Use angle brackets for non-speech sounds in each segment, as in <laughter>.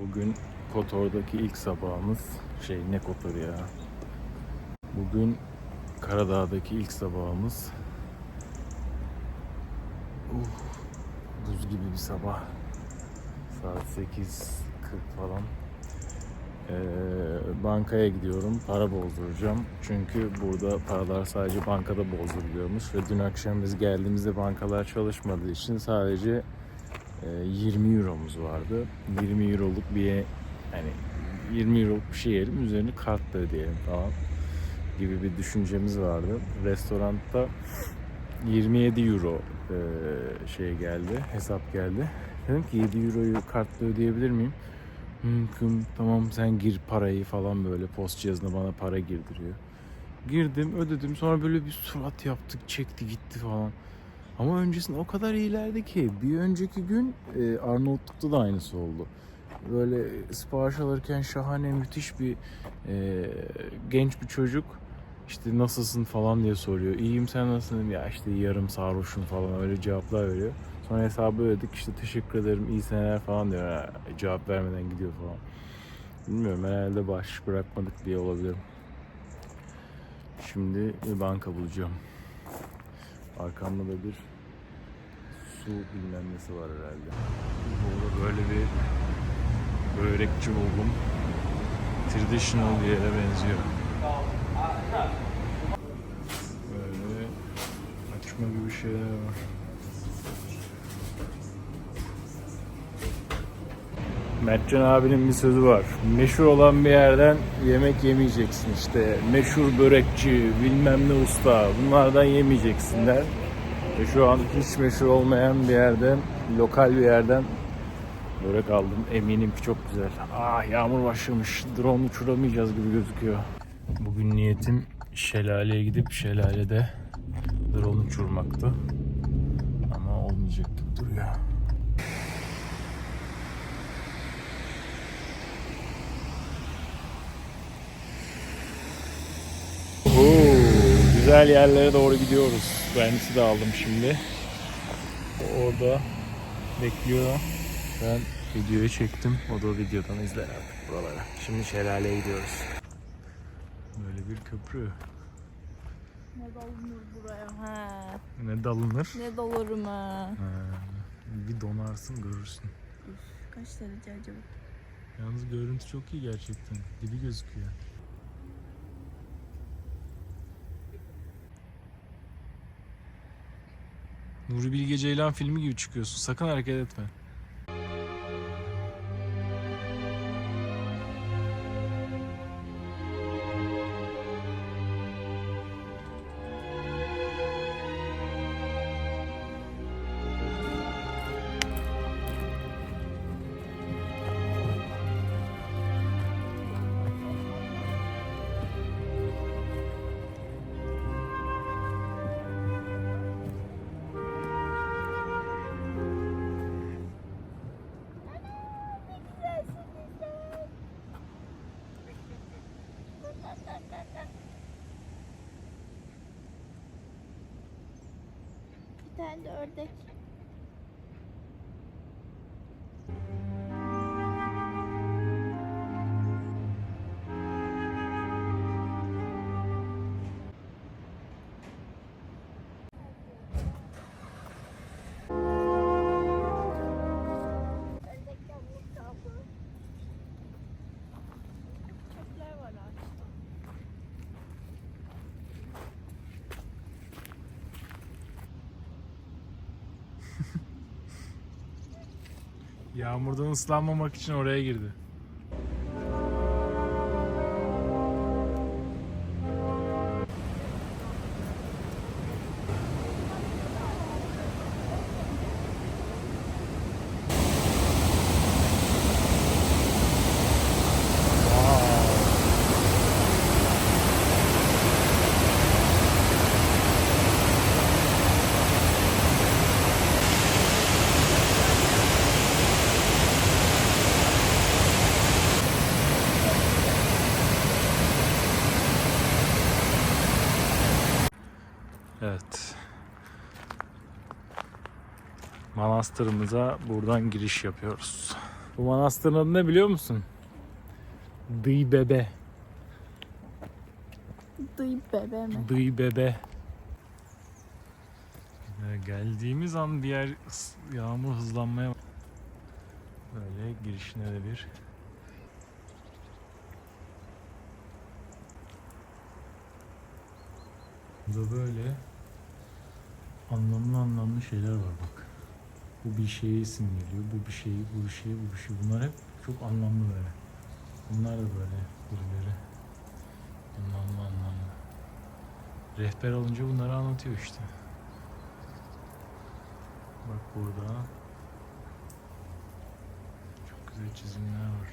Bugün Kotor'daki ilk sabahımız. Şey ne Kotor'u ya. Bugün Karadağ'daki ilk sabahımız. Uf, buz gibi bir sabah. Saat 8.40 falan. Ee, bankaya gidiyorum. Para bozduracağım. Çünkü burada paralar sadece bankada bozduruluyormuş. Ve dün akşam biz geldiğimizde bankalar çalışmadığı için sadece 20 euromuz vardı. 20 euroluk bir yani 20 euroluk bir şey yiyelim üzerine kartla ödeyelim falan gibi bir düşüncemiz vardı. Restoranda 27 euro e, şey geldi, hesap geldi. Dedim ki 7 euroyu kartla ödeyebilir miyim? Mümkün. Tamam sen gir parayı falan böyle post cihazına bana para girdiriyor. Girdim ödedim sonra böyle bir surat yaptık çekti gitti falan. Ama öncesinde o kadar iyilerdi ki bir önceki gün e, Arnavutluk'ta da aynısı oldu. Böyle sipariş alırken şahane müthiş bir e, genç bir çocuk işte nasılsın falan diye soruyor. İyiyim sen nasılsın? Ya işte yarım sarhoşum falan öyle cevaplar veriyor. Sonra hesabı ödedik işte teşekkür ederim iyi seneler falan diyor. Ha, cevap vermeden gidiyor falan. Bilmiyorum herhalde baş bırakmadık diye olabilir. Şimdi bir banka bulacağım. Arkamda da bir su bilmem nesi var herhalde. Burada böyle bir börekçi buldum. Traditional bir yere benziyor. Böyle açma gibi şeyler var. Mertcan abinin bir sözü var. Meşhur olan bir yerden yemek yemeyeceksin işte. Meşhur börekçi, bilmem ne usta. Bunlardan yemeyeceksin der. Ve şu an hiç meşhur olmayan bir yerden, lokal bir yerden börek aldım. Eminim ki çok güzel. Ah yağmur başlamış. Drone uçuramayacağız gibi gözüküyor. Bugün niyetim şelaleye gidip şelalede drone uçurmaktı. Ama olmayacak gibi duruyor. Güzel yerlere doğru gidiyoruz. Mühendisi de aldım şimdi. O Orada bekliyor. Ben videoyu çektim. O da videodan izler artık buralara. Şimdi şelaleye gidiyoruz. Böyle bir köprü. Ne dalınır buraya ha. Ne dalınır? Ne dolurum ha. Ha, bir donarsın görürsün. Kaç derece acaba? Yalnız görüntü çok iyi gerçekten. Dibi gözüküyor. Nuri Bilge Ceylan filmi gibi çıkıyorsun. Sakın hareket etme. Bir tane de ördek. Yağmurdan ıslanmamak için oraya girdi. Evet. Manastırımıza buradan giriş yapıyoruz. Bu manastırın adı ne biliyor musun? Dıybebe. Dıy bebe mi? Dıybebe. Ve Geldiğimiz an diğer ıs- yağmur hızlanmaya Böyle girişine de bir Burada böyle anlamlı anlamlı şeyler var bak. Bu bir şeyi simgeliyor, bu bir şey, bu bir şey, bu bir şey. Bunlar hep çok anlamlı böyle. Bunlar da böyle birileri. Anlamlı anlamlı. Rehber alınca bunları anlatıyor işte. Bak burada çok güzel çizimler var.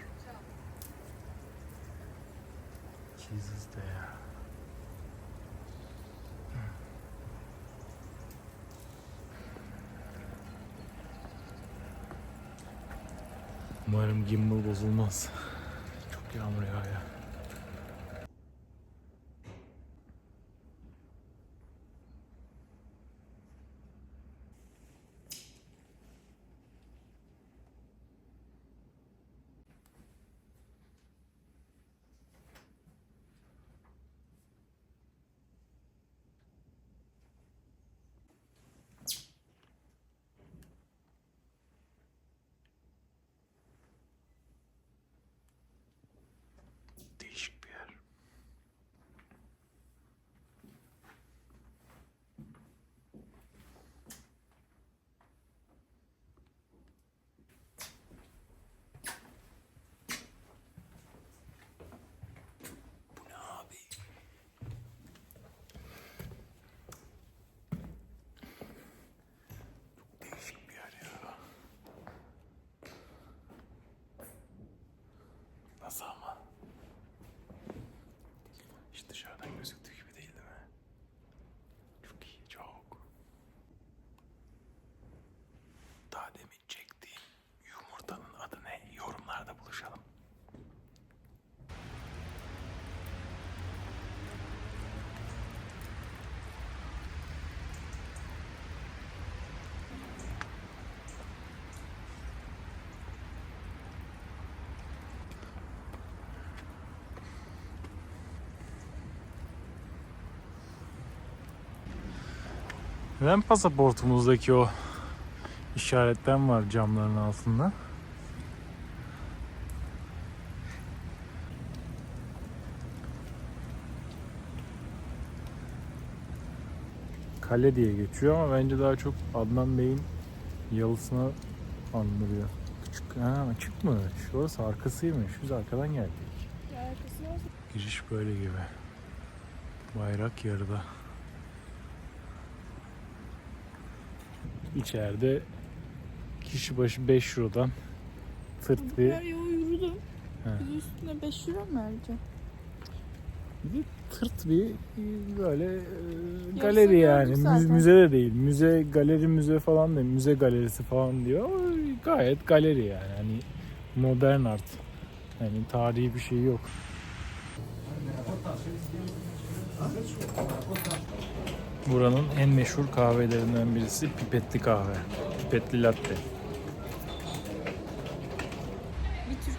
Jesus there. Umarım gimbal bozulmaz. Çok yağmur yağıyor. Değişik bir yer. Bu ne abi? Çok değişik bir yer ya. Nasıl ama? Hiç dışarıdan gözüktüğü gibi değil değil mi? Çok iyi, çok. Daha demin çektiğim yumurtanın adı ne? Yorumlarda buluşalım. Neden pasaportumuzdaki o işaretten var camların altında? Kale diye geçiyor ama bence daha çok Adnan Bey'in yalısına andırıyor. Küçük, ha açık mı? Şurası arkasıymış. Biz arkadan geldik. Giriş böyle gibi. Bayrak yarıda. İçeride kişi başı 5 Euro'dan tırt bir, kadar yol yürüdüm. Bir üstüne 5 euro mu vereceğim? bir tırt bir böyle e, galeri yani. Müze, müze de değil. Müze, galeri müze falan değil. Müze galerisi falan diyor. Gayet galeri yani. Hani modern art. Yani tarihi bir şey yok. Buranın en meşhur kahvelerinden birisi pipetli kahve. Pipetli latte. Bir Türk.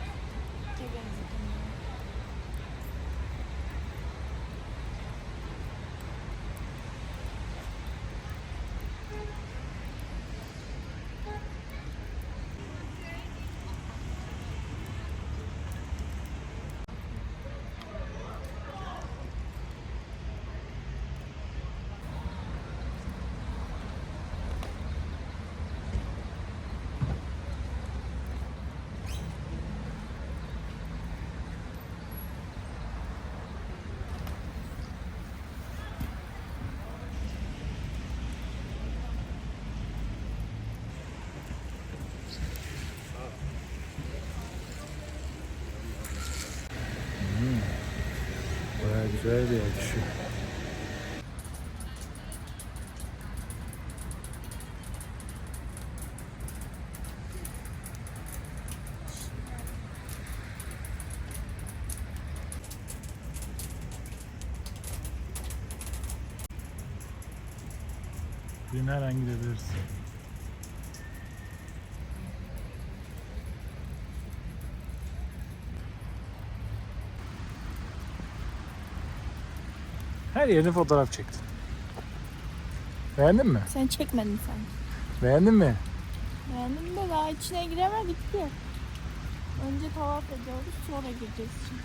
Bayağı güzel bir yer şu. Bugün her an gidebiliriz. Her yerini fotoğraf çektin. Beğendin mi? Sen çekmedin sen. Beğendin mi? Beğendim de daha içine giremedik ki. Önce tavaf ediyoruz sonra gireceğiz şimdi.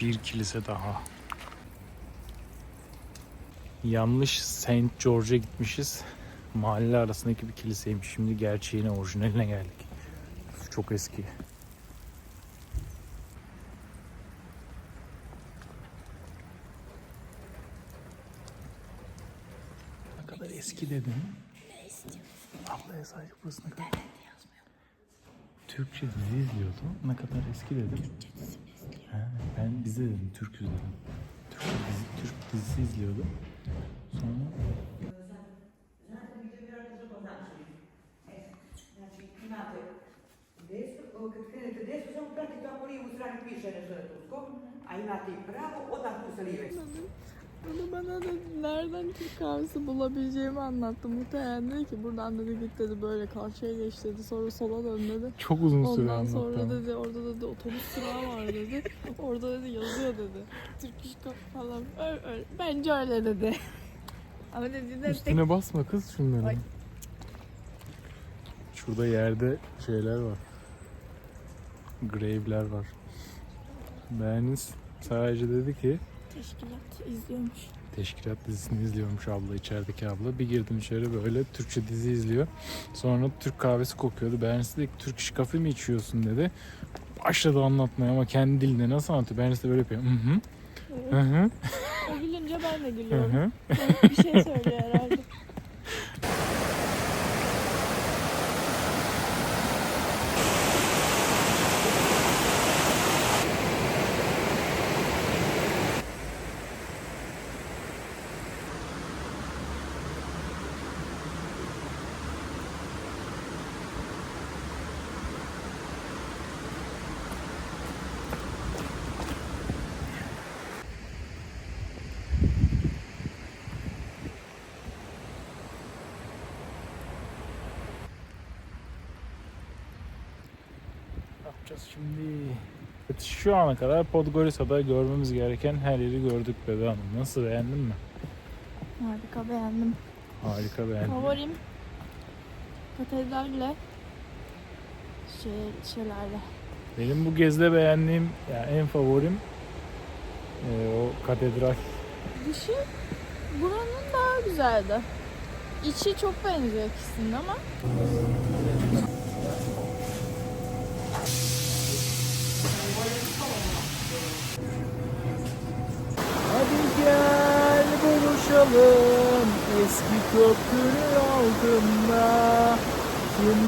Bir kilise daha. Yanlış Saint George'a gitmişiz. Mahalle arasındaki bir kiliseymiş. Şimdi gerçeğine, orijinaline geldik. Çok eski. Ne kadar eski dedim. Ablaya sadece burası ne kadar... Türkçe dizi izliyordu. Ne kadar eski dedim. Ha, ben bize dedim, Türküz dedim. Türk dizi, Türk dizisi izliyordu. Sonra desno, samo pratite ako lijevu stranu piše nešto na turskom, a imate i pravo, odmah tu sa lijeve. Bunu bana da nereden Türk kahvesi bulabileceğimi anlattı. Muhtemelen dedi ki buradan dedi git dedi böyle karşıya geç dedi. Sonra sola dön dedi. çok uzun süre Ondan anlattı. sonra ama. dedi orada dedi otobüs durağı var dedi. <laughs> Orada dedi yazıyor dedi. Türk iş falan. Öyle, öyle. Bence öyle dedi. <laughs> Ama dedi de tek Üstüne basma kız şunları. Ay. Şurada yerde şeyler var. Grave'ler var. Bernice sadece dedi ki teşkilat izliyormuş. teşkilat dizisini izliyormuş abla içerideki abla. Bir girdim içeri böyle Türkçe dizi izliyor. Sonra Türk kahvesi kokuyordu. Dedi ki Türk iş kafe mi içiyorsun dedi. Başladı anlatmaya ama kendi dilinde nasıl anlatıyor? Bernice de böyle yapıyor. Hı hı. Hı hı. O gülünce ben de Hı gülüyorum. hı. bir şey söylüyor herhalde. Ne yapacağız şimdi? Evet, şu ana kadar Podgorica'da görmemiz gereken her yeri gördük Bebe Hanım. Nasıl beğendin mi? Harika beğendim. Harika beğendim. Favorim katedralle şey, şelale. Benim bu gezde beğendiğim yani en favorim e, o katedral. Dışı buranın daha güzeldi. İçi çok benziyor ikisinin ama Hadi gel buluşalım eski köprünün altında. Kim